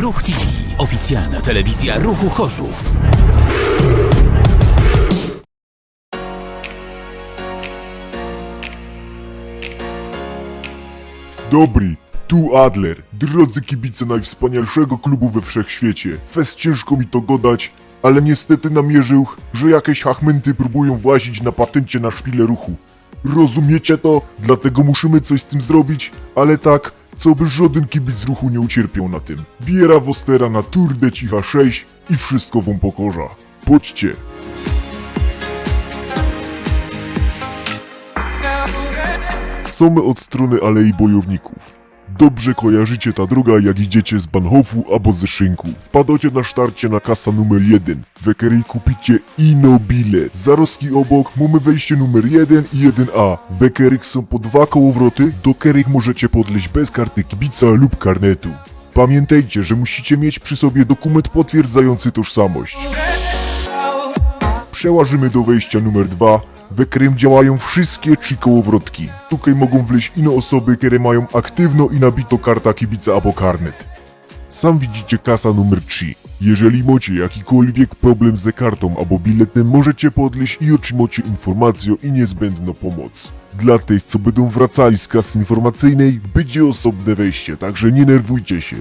Ruch TV. Oficjalna telewizja ruchu Chorzów. Dobry, tu Adler, drodzy kibice najwspanialszego klubu we wszechświecie. Fest ciężko mi to godać, ale niestety namierzył, że jakieś hachmęty próbują włazić na patencie na szpilę ruchu. Rozumiecie to? Dlatego musimy coś z tym zrobić, ale tak, co by żaden kibic ruchu nie ucierpiał na tym. Biera Wostera na Tour de Cicha 6 i wszystko wam pokorza. Poczcie. Są my od strony Alei Bojowników. Dobrze kojarzycie ta droga, jak idziecie z Banhofu albo ze Szynku. Wpadacie na sztarcie na kasa numer 1, w której kupicie ino bilet. Zaroski obok mamy wejście numer 1 i 1A, w których są po dwa kołowroty, do których możecie podleźć bez karty kibica lub karnetu. Pamiętajcie, że musicie mieć przy sobie dokument potwierdzający tożsamość. Przełażymy do wejścia numer 2, w którym działają wszystkie trzy kołowrotki. Tutaj mogą wleźć ino osoby, które mają aktywno i nabito karta kibica albo karnet. Sam widzicie kasa numer 3. Jeżeli macie jakikolwiek problem ze kartą albo biletem, możecie podleźć i otrzymacie informację i niezbędną pomoc. Dla tych, co będą wracali z kasy informacyjnej, będzie osobne wejście, także nie nerwujcie się.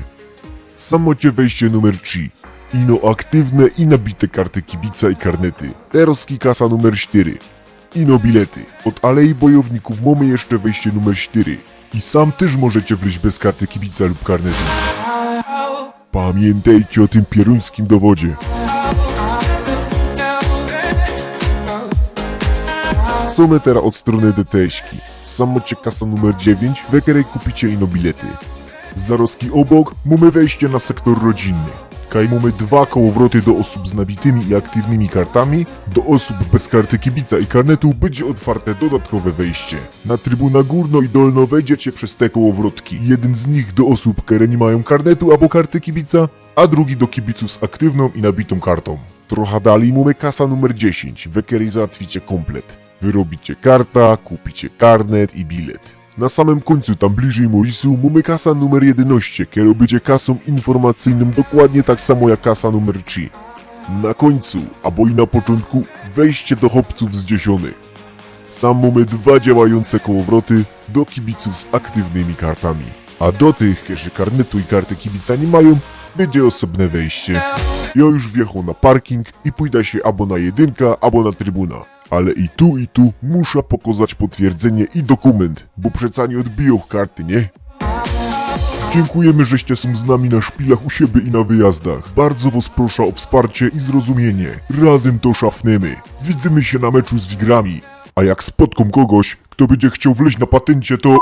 Sam macie wejście numer 3. Ino aktywne i nabite karty kibica i karnety. Teroski kasa numer 4. Ino bilety. Od Alei Bojowników mamy jeszcze wejście numer 4. I sam też możecie wleźć bez karty kibica lub karnetu. Pamiętajcie o tym pieruńskim dowodzie. Teraz od strony DTS-ki. Sam macie kasa numer 9, w której kupicie ino bilety. Zaroski obok mamy wejście na sektor rodzinny. Kaj mamy dwa kołowroty do osób z nabitymi i aktywnymi kartami, do osób bez karty kibica i karnetu będzie otwarte dodatkowe wejście. Na trybuna górno i dolno wejdziecie przez te kołowrotki. Jeden z nich do osób, które nie mają karnetu albo karty kibica, a drugi do kibiców z aktywną i nabitą kartą. Trochę dalej mamy kasa numer 10, w której załatwicie komplet. Wyrobicie karta, kupicie karnet i bilet. Na samym końcu, tam bliżej Morisu, mamy kasa numer 11, która będzie kasą informacyjną dokładnie tak samo jak kasa numer 3. Na końcu, albo i na początku, wejście do chłopców z dziesiony. Sam mamy dwa działające kołowroty do kibiców z aktywnymi kartami. A do tych, którzy karnetu i karty kibica nie mają, będzie osobne wejście. Ja już wjechał na parking i pójdę się albo na jedynka, albo na trybuna. Ale i tu, i tu muszę pokazać potwierdzenie i dokument, bo przeca nie odbiją karty, nie? Dziękujemy, żeście są z nami na szpilach u siebie i na wyjazdach. Bardzo was proszę o wsparcie i zrozumienie. Razem to szafnemy. Widzimy się na meczu z Wigrami. A jak spotkam kogoś, kto będzie chciał wleźć na patencie, to...